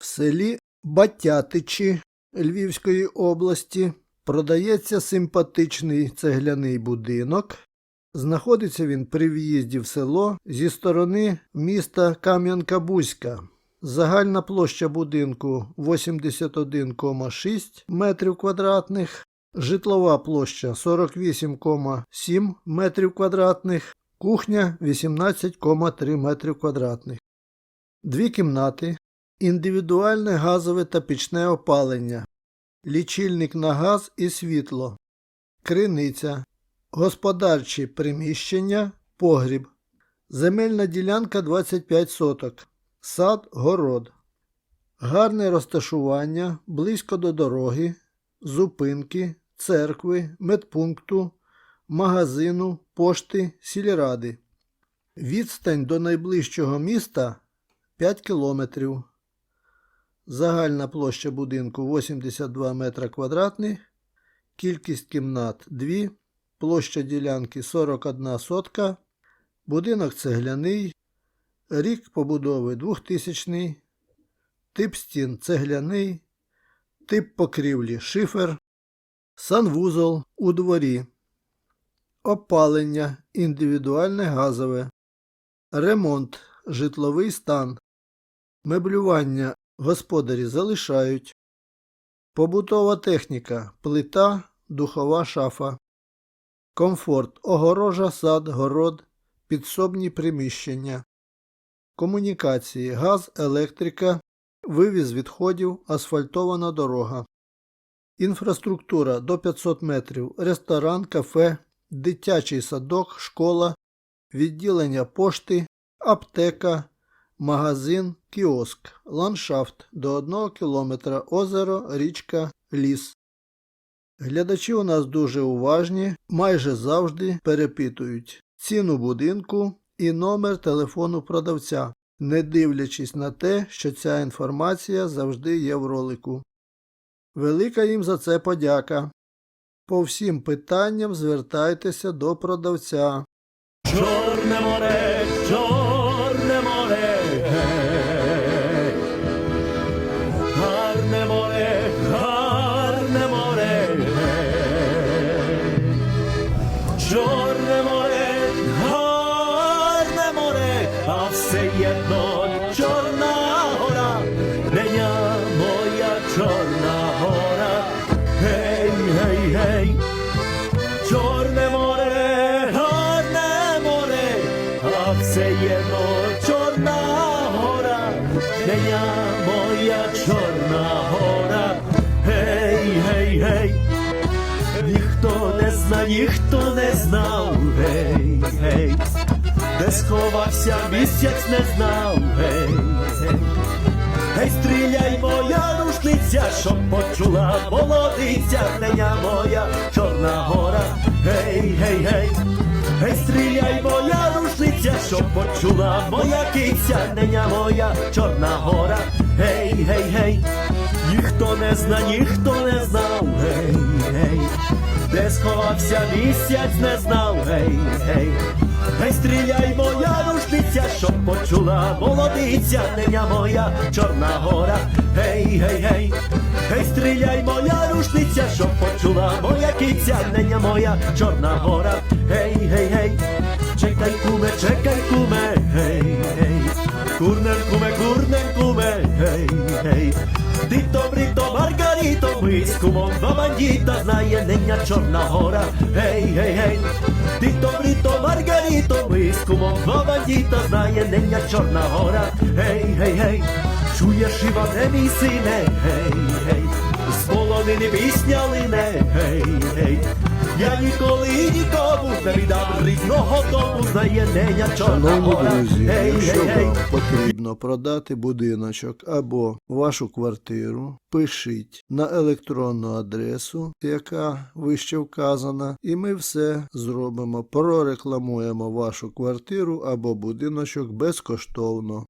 В селі Батятичі Львівської області продається симпатичний цегляний будинок. Знаходиться він при в'їзді в село зі сторони міста Кам'янка-Бузька. Загальна площа будинку 81,6 метрів квадратних, житлова площа 48,7 метрів квадратних, кухня 18,3 метрів квадратних. Дві кімнати, індивідуальне газове та пічне опалення, лічильник на газ і світло, криниця, господарчі приміщення, погріб, земельна ділянка 25 соток, сад, город, гарне розташування близько до дороги, зупинки, церкви, медпункту, магазину, пошти, сільради. Відстань до найближчого міста 5 кілометрів. Загальна площа будинку 82 метра квадратних, кількість кімнат 2, площа ділянки 41 сотка, будинок цегляний, рік побудови 2000, тип стін цегляний, тип покрівлі шифер, санвузол у дворі, опалення індивідуальне газове, ремонт, житловий стан, меблювання господарі залишають, побутова техніка, плита, духова шафа, комфорт, огорожа, сад, город, підсобні приміщення, комунікації, газ, електрика, вивіз відходів, асфальтована дорога. Інфраструктура до 500 метрів, ресторан, кафе, дитячий садок, школа, відділення пошти, аптека, магазин, кіоск, ландшафт до 1 кілометра, озеро, річка, ліс. Глядачі у нас дуже уважні, майже завжди перепитують ціну будинку і номер телефону продавця, не дивлячись на те, що ця інформація завжди є в ролику. Велика їм за це подяка. По всім питанням звертайтеся до продавця. Чорне море, чорне єдно чорна гора, неня моя чорна гора, гей, гей, гей. Чорне море, гарне море, а все чорна гора, де я моя чорна гора, гей, гей, гей, ніхто не зна, ніхто не знав, гей, гей, сховався місяць не знав, гей, гей. Стріляй, моя рушниця, щоб почула молодиця, неня моя чорна гора. Гей, гей, гей, гей, стріляй, моя рушниця, щоб почула моя киця, неня моя чорна гора. Гей, гей, гей, ніхто не зна, ніхто не знав, гей, гей, де сховався місяць, не знав, гей, гей. Гей, стріляй, моя рушниця, щоб почула молодиця, неня моя чорна гора. Гей, гей, гей, гей, стріляй, моя рушниця, щоб почула моя киця, неня моя чорна гора. Гей, гей, гей, чекай, Два бандіта, знає неня чорна гора. Гей, гей, гей. Дито, брито, Маргарито, ми два бандіта, знає неня чорна гора. Гей, гей, гей. Чуєш, Іване, мій сине, гей, гей. З полонини пісня лине, гей, гей. Я ніколи нікому не віддам рідного дому, знає неня чорна Шановні гора. друзі, Гей, якщо гей, гей. вам потрібно продати будиночок або вашу квартиру, пишіть на електронну адресу, яка вище вказана, і ми все зробимо. Прорекламуємо вашу квартиру або будиночок безкоштовно.